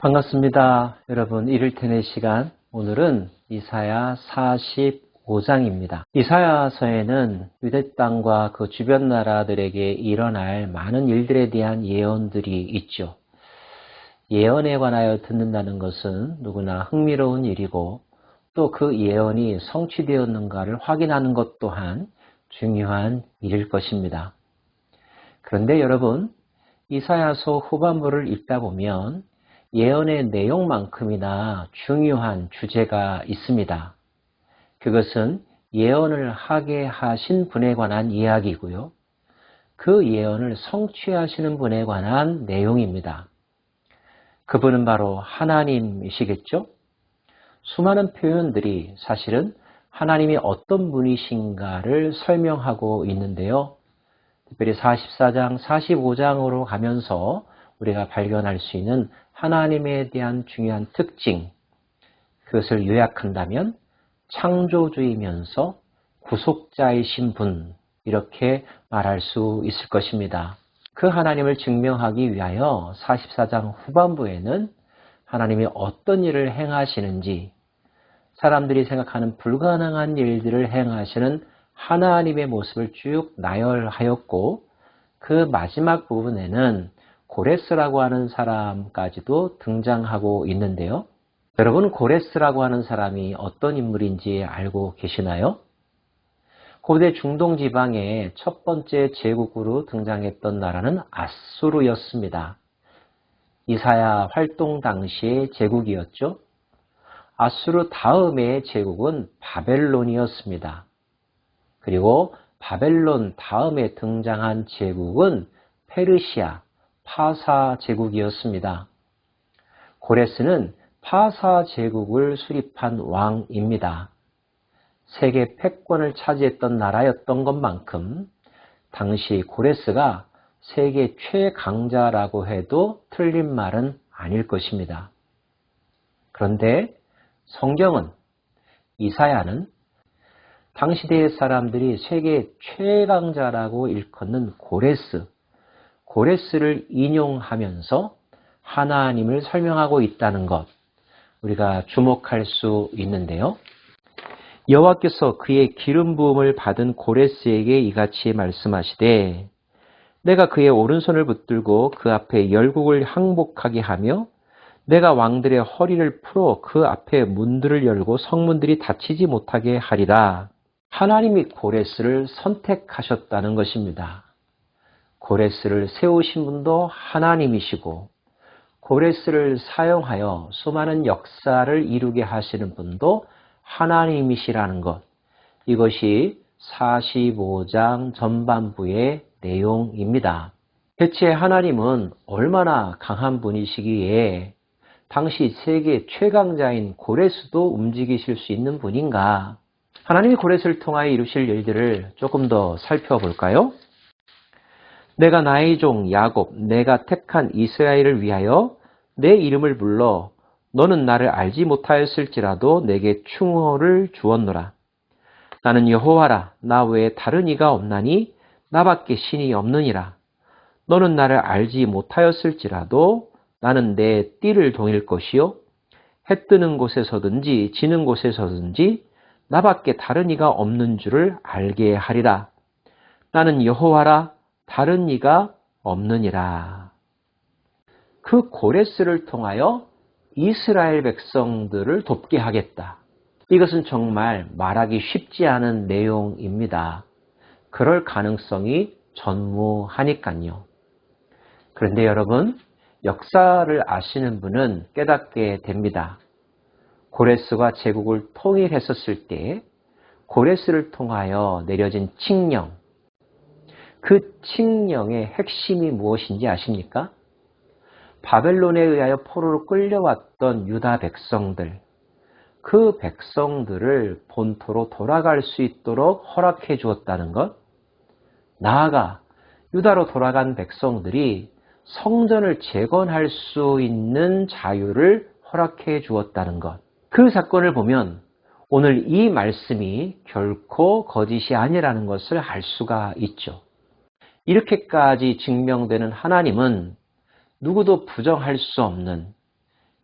반갑습니다. 여러분, 이를테네 시간, 오늘은 이사야 45장입니다. 이사야서에는 유대 땅과 그 주변 나라들에게 일어날 많은 일들에 대한 예언들이 있죠. 예언에 관하여 듣는다는 것은 누구나 흥미로운 일이고 또 그 예언이 성취되었는가를 확인하는 것 또한 중요한 일일 것입니다. 그런데 여러분, 이사야서 후반부를 읽다 보면 예언의 내용만큼이나 중요한 주제가 있습니다. 그것은 예언을 하게 하신 분에 관한 이야기고요. 그 예언을 성취하시는 분에 관한 내용입니다. 그분은 바로 하나님이시겠죠? 수많은 표현들이 사실은 하나님이 어떤 분이신가를 설명하고 있는데요. 특별히 44장, 45장으로 가면서 우리가 발견할 수 있는 하나님에 대한 중요한 특징, 그것을 요약한다면 창조주이면서 구속자이신 분, 이렇게 말할 수 있을 것입니다. 그 하나님을 증명하기 위하여 44장 후반부에는 하나님이 어떤 일을 행하시는지, 사람들이 생각하는 불가능한 일들을 행하시는 하나님의 모습을 쭉 나열하였고, 그 마지막 부분에는 고레스라고 하는 사람까지도 등장하고 있는데요. 여러분 고레스라고 하는 사람이 어떤 인물인지 알고 계시나요? 고대 중동 지방의 첫 번째 제국으로 등장했던 나라는 아수르였습니다. 이사야 활동 당시의 제국이었죠. 아수르 다음의 제국은 바벨론이었습니다. 그리고 바벨론 다음에 등장한 제국은 페르시아, 파사 제국이었습니다. 고레스는 파사 제국을 수립한 왕입니다. 세계 패권을 차지했던 나라였던 것만큼 당시 고레스가 세계 최강자라고 해도 틀린 말은 아닐 것입니다. 그런데 성경은 이사야는 당시대의 사람들이 세계 최강자라고 일컫는 고레스, 고레스를 인용하면서 하나님을 설명하고 있다는 것 우리가 주목할 수 있는데요. 여호와께서 그의 기름 부음을 받은 고레스에게 이같이 말씀하시되 내가 그의 오른손을 붙들고 그 앞에 열국을 항복하게 하며 내가 왕들의 허리를 풀어 그 앞에 문들을 열고 성문들이 닫히지 못하게 하리라. 하나님이 고레스를 선택하셨다는 것입니다. 고레스를 세우신 분도 하나님이시고 고레스를 사용하여 수많은 역사를 이루게 하시는 분도 하나님이시라는 것. 이것이 45장 전반부의 내용입니다. 대체 하나님은 얼마나 강한 분이시기에 당시 세계 최강자인 고레스도 움직이실 수 있는 분인가? 하나님이 고레스를 통하여 이루실 일들을 조금 더 살펴볼까요? 내가 나의 종 야곱, 내가 택한 이스라엘을 위하여 내 이름을 불러 너는 나를 알지 못하였을지라도 내게 충호를 주었노라. 나는 여호와라 나 외에 다른 이가 없나니 나밖에 신이 없느니라. 너는 나를 알지 못하였을지라도 나는 내 띠를 동일 것이요 해 뜨는 곳에서든지 지는 곳에서든지 나밖에 다른 이가 없는 줄을 알게 하리라. 나는 여호와라 다른 이가 없느니라. 그 고레스를 통하여 이스라엘 백성들을 돕게 하겠다. 이것은 정말 말하기 쉽지 않은 내용입니다. 그럴 가능성이 전무하니까요. 그런데 여러분, 역사를 아시는 분은 깨닫게 됩니다. 고레스가 제국을 통일했었을 때 고레스를 통하여 내려진 칙령, 그 칙령의 핵심이 무엇인지 아십니까? 바벨론에 의하여 포로로 끌려왔던 유다 백성들, 그 백성들을 본토로 돌아갈 수 있도록 허락해 주었다는 것, 나아가 유다로 돌아간 백성들이 성전을 재건할 수 있는 자유를 허락해 주었다는 것. 그 사건을 보면 오늘 이 말씀이 결코 거짓이 아니라는 것을 알 수가 있죠. 이렇게까지 증명되는 하나님은 누구도 부정할 수 없는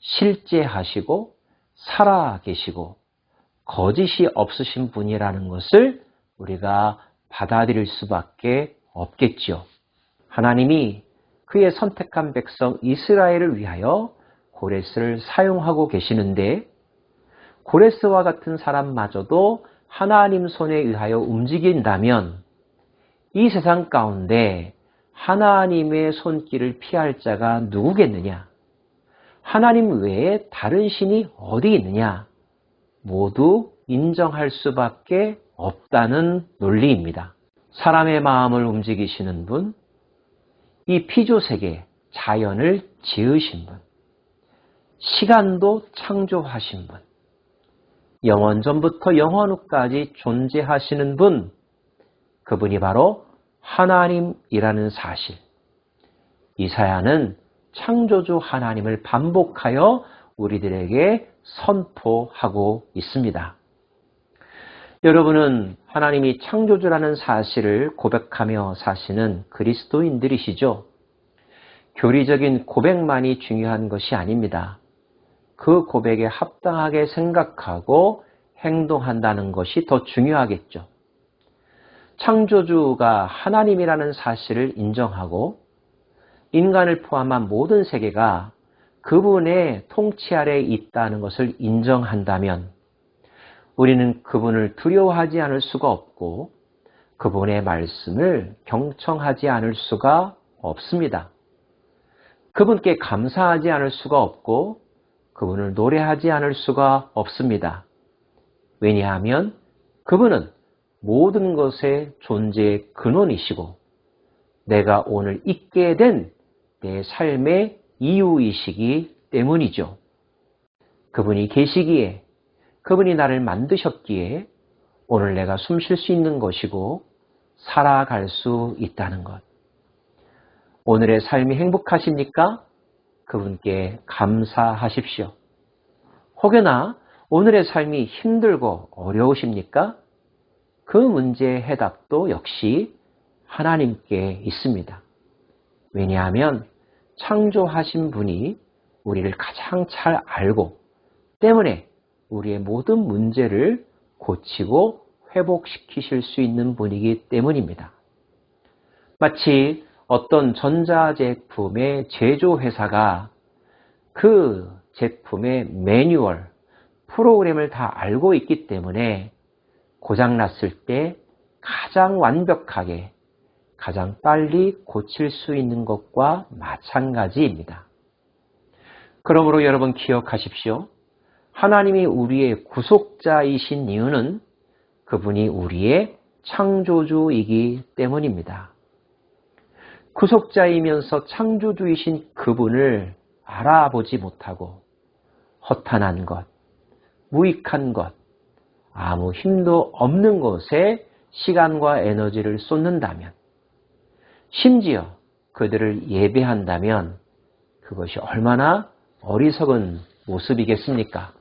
실제하시고 살아 계시고 거짓이 없으신 분이라는 것을 우리가 받아들일 수밖에 없겠지요. 하나님이 그의 선택한 백성 이스라엘을 위하여 고레스를 사용하고 계시는데 고레스와 같은 사람마저도 하나님 손에 의하여 움직인다면 이 세상 가운데 하나님의 손길을 피할 자가 누구겠느냐? 하나님 외에 다른 신이 어디 있느냐? 모두 인정할 수밖에 없다는 논리입니다. 사람의 마음을 움직이시는 분, 이 피조세계, 자연을 지으신 분, 시간도 창조하신 분, 영원 전부터 영원 후까지 존재하시는 분, 그분이 바로 하나님이라는 사실. 이사야는 창조주 하나님을 반복하여 우리들에게 선포하고 있습니다. 여러분은 하나님이 창조주라는 사실을 고백하며 사시는 그리스도인들이시죠? 교리적인 고백만이 중요한 것이 아닙니다. 그 고백에 합당하게 생각하고 행동한다는 것이 더 중요하겠죠. 창조주가 하나님이라는 사실을 인정하고 인간을 포함한 모든 세계가 그분의 통치 아래 있다는 것을 인정한다면 우리는 그분을 두려워하지 않을 수가 없고 그분의 말씀을 경청하지 않을 수가 없습니다. 그분께 감사하지 않을 수가 없고 그분을 노래하지 않을 수가 없습니다. 왜냐하면 그분은 모든 것의 존재의 근원이시고 내가 오늘 있게 된 내 삶의 이유이시기 때문이죠. 그분이 계시기에 그분이 나를 만드셨기에 오늘 내가 숨 쉴 수 있는 것이고 살아갈 수 있다는 것. 오늘의 삶이 행복하십니까? 그분께 감사하십시오. 혹여나 오늘의 삶이 힘들고 어려우십니까? 그 문제의 해답도 역시 하나님께 있습니다. 왜냐하면 창조하신 분이 우리를 가장 잘 알고 때문에 우리의 모든 문제를 고치고 회복시키실 수 있는 분이기 때문입니다. 마치 어떤 전자제품의 제조회사가 그 제품의 매뉴얼, 프로그램을 다 알고 있기 때문에 고장났을 때 가장 완벽하게, 가장 빨리 고칠 수 있는 것과 마찬가지입니다. 그러므로 여러분 기억하십시오. 하나님이 우리의 구속자이신 이유는 그분이 우리의 창조주이기 때문입니다. 구속자이면서 창조주이신 그분을 알아보지 못하고 허탄한 것, 무익한 것, 아무 힘도 없는 것에 시간과 에너지를 쏟는다면, 심지어 그들을 예배한다면 그것이 얼마나 어리석은 모습이겠습니까?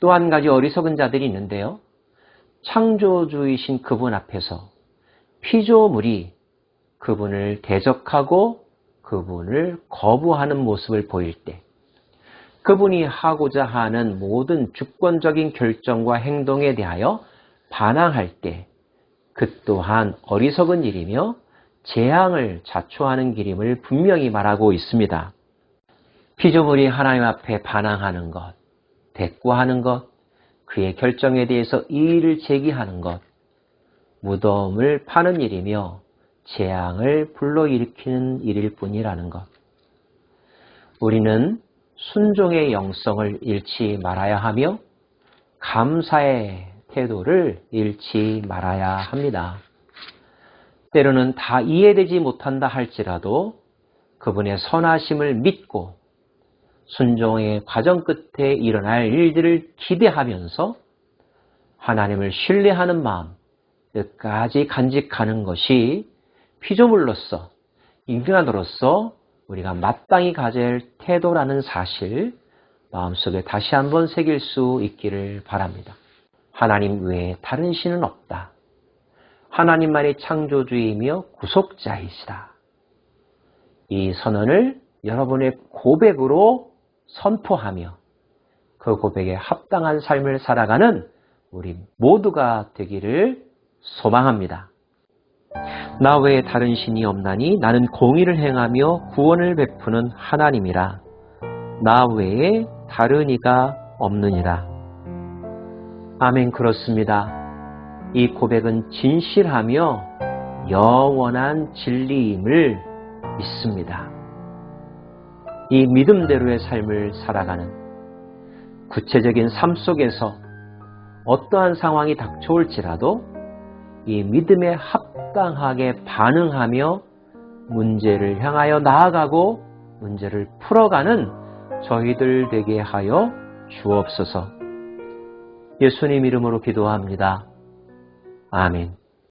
또 한 가지 어리석은 자들이 있는데요. 창조주이신 그분 앞에서 피조물이 그분을 대적하고 그분을 거부하는 모습을 보일 때 그분이 하고자 하는 모든 주권적인 결정과 행동에 대하여 반항할 때 그 또한 어리석은 일이며 재앙을 자초하는 길임을 분명히 말하고 있습니다. 피조물이 하나님 앞에 반항하는 것, 대꾸하는 것, 그의 결정에 대해서 이의를 제기하는 것, 무덤을 파는 일이며 재앙을 불러일으키는 일일 뿐이라는 것. 우리는 순종의 영성을 잃지 말아야 하며 감사의 태도를 잃지 말아야 합니다. 때로는 다 이해되지 못한다 할지라도 그분의 선하심을 믿고 순종의 과정 끝에 일어날 일들을 기대하면서 하나님을 신뢰하는 마음 끝까지 간직하는 것이 피조물로서 인간으로서 우리가 마땅히 가질 태도라는 사실 마음속에 다시 한번 새길 수 있기를 바랍니다. 하나님 외에 다른 신은 없다. 하나님만이 창조주이며 구속자이시다. 이 선언을 여러분의 고백으로 선포하며 그 고백에 합당한 삶을 살아가는 우리 모두가 되기를 소망합니다. 나 외에 다른 신이 없나니 나는 공의를 행하며 구원을 베푸는 하나님이라. 나 외에 다른 이가 없느니라. 아멘 그렇습니다. 이 고백은 진실하며 영원한 진리임을 믿습니다. 이 믿음대로의 삶을 살아가는 구체적인 삶 속에서 어떠한 상황이 닥쳐올지라도 이 믿음에 합당하게 반응하며 문제를 향하여 나아가고 문제를 풀어가는 저희들 되게 하여 주옵소서. 예수님 이름으로 기도합니다. 아멘.